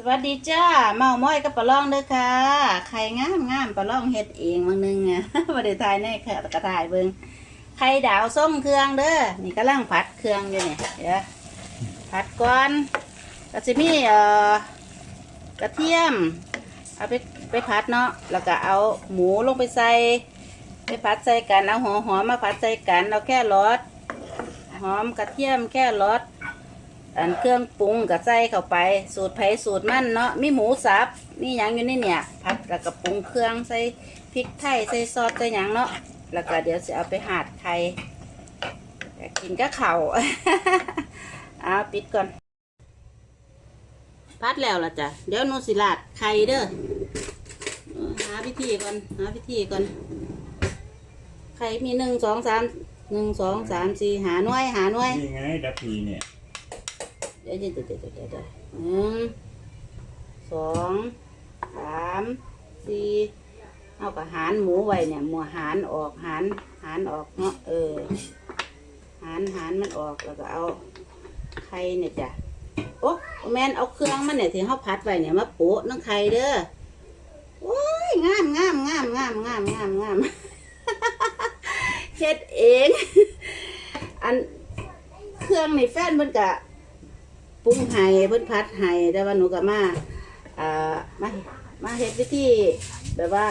สวัสดีจ้าเมาม้อยกับปลาล่องเด้อค่ะไข่งามงามปลาล่องเฮ็ดเองบางนึงอะบ่ได้ทายในค่ะกระถ่ายเบิงไข่ดาวส้มเครื่องเด้อนี่กำลังผัดเครื่องอยู่เนี่ยเดี๋ยวผัดก่อนก็สิมีเอ่อกระเทียม เอาไปไปผัดเนาะแล้วก็เอาหมูลงไปใส่ไปผัดใส่กันเอาหัวหอมมาผัดใส่กันเอาแค่รสหอมกระเทียมแค่รส อันเครื่องปรุงกับใส่เข้าไป สูตรไผสูตรมันเนาะมีหมูสับมีหยังอยู่ในเนี่ยผัดแล้วก็ปรุงเครื่องใส่พริกไทยใส่ซอสใส่หยังเนาะแล้วก็เดี๋ยวจะเอาไปหาดไข่อยกินก็เข่าเอาปิดก่อนพัดแล้วล่ะจ้ะเดี๋ยวนูสิลาดไข่เด้อหาวิธีก่อนหาวิธีก่อนไข่มีหนึ่งสองสามหนึ่งสองสามสี่หาหน่วยหาหน่วยนี่ไงดับพีเนี่ย ดี๋ยวเดี๋ยวเดี๋ยวเดี๋ยวเดี๋ยวเดี๋ยวหนึ่งสองสามสี่เอากับหารหมูไว้เนี่ยหมูหารออกหารหารออกเนาะเออหารหารมันออกแล้วก็เอาไข่เนี่ยจ้ะโอ้แม่นเอาเครื่องมันเนี่ยที่เขาพัดไว้เนี่ยมาโปะน้องไข่เด้อโอ้ยงามงามงามงามงามงามงามเฮ็ดเอง อันเครื่องในแฟนเพิ่นกะ ปรุงไห้เพิ่นพัดไห้แต่ว่าหนูก็มาอ่ามามาเฮ็ดวิธีแบบว่า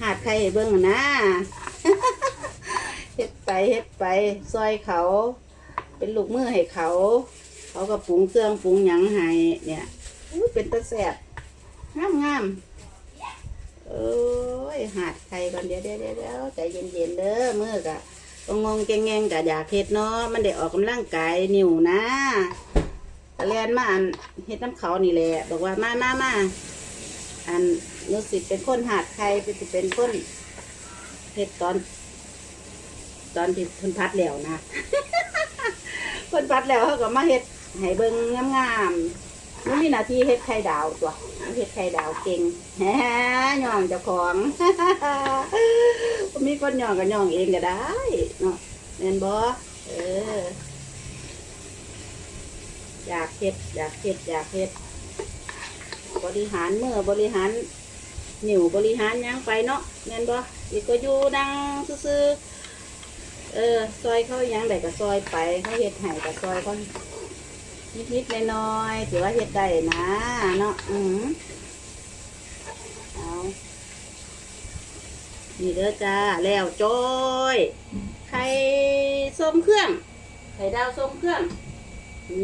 หาดไข่เบิ่งอะนะ เฮ็ดไปเฮ็ดไปซอยเขา เป็นลูกมือให้เขา เขาก็ปรุงเครื่องปรุงหยังให้เนี่ยอุ๊ยเป็นตะแสบงามงามๆเอ้ยหาดไข่ก่อนเดี๋ยวเดี๋ยวเดี๋ยวเดี๋ยวใจเย็นๆเด้อมือกะงงๆแงงกะอยากเฮ็ดเนาะมันได้ออกกำลังกายนิ้วนะ ก็เรียนมาอันเฮ็ดน้ำเขานี่แหละบอกว่ามามามาอันนุสิเป็นคนหาดใครเป็นสิเป็นคนเฮ็ดตอน ตอนที่เพิ่นพัดแล้วนะ เพิ่นพัดแล้วเขาก็มาเฮ็ดให้เบิ่งงามๆมันมีหน้าที่เฮ็ดไข่ดาวตัวเฮ็ดไข่ดาวเก่งแฮย่องเจ้าของมีคนย่องก็ย่องเองก็ได้เนาะแม่นบ่เออ อยากเฮ็ดอยากเฮ็ดอยากเฮ็ด บริหารเมื่อบริหารนิ้วบริหารยังไปเนาะเงินบ่อีกก็อยู่นั่งซื่อเออซอยเขายังได้ก็ซอยไปเขาเฮ็ดให้ก็ซอยเขานิดๆน้อยๆถือว่าเฮ็ดได้นะเนาะอือหือเอานี่เด้อจ้าแล้วจอยไข่ส้มเครื่องไข่ดาวส้มเครื่อง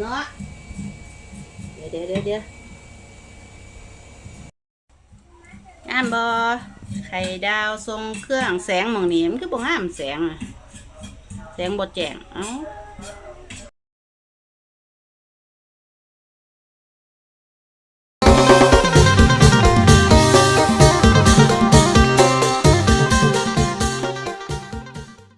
เนาะ เดี๋ยวเดี๋ยวเดี๋ยวงามบอไข่ดาวทรงเครื่องแสงมองนี้มันคือบ่งามแสงอะแสงบดแจงเอ้า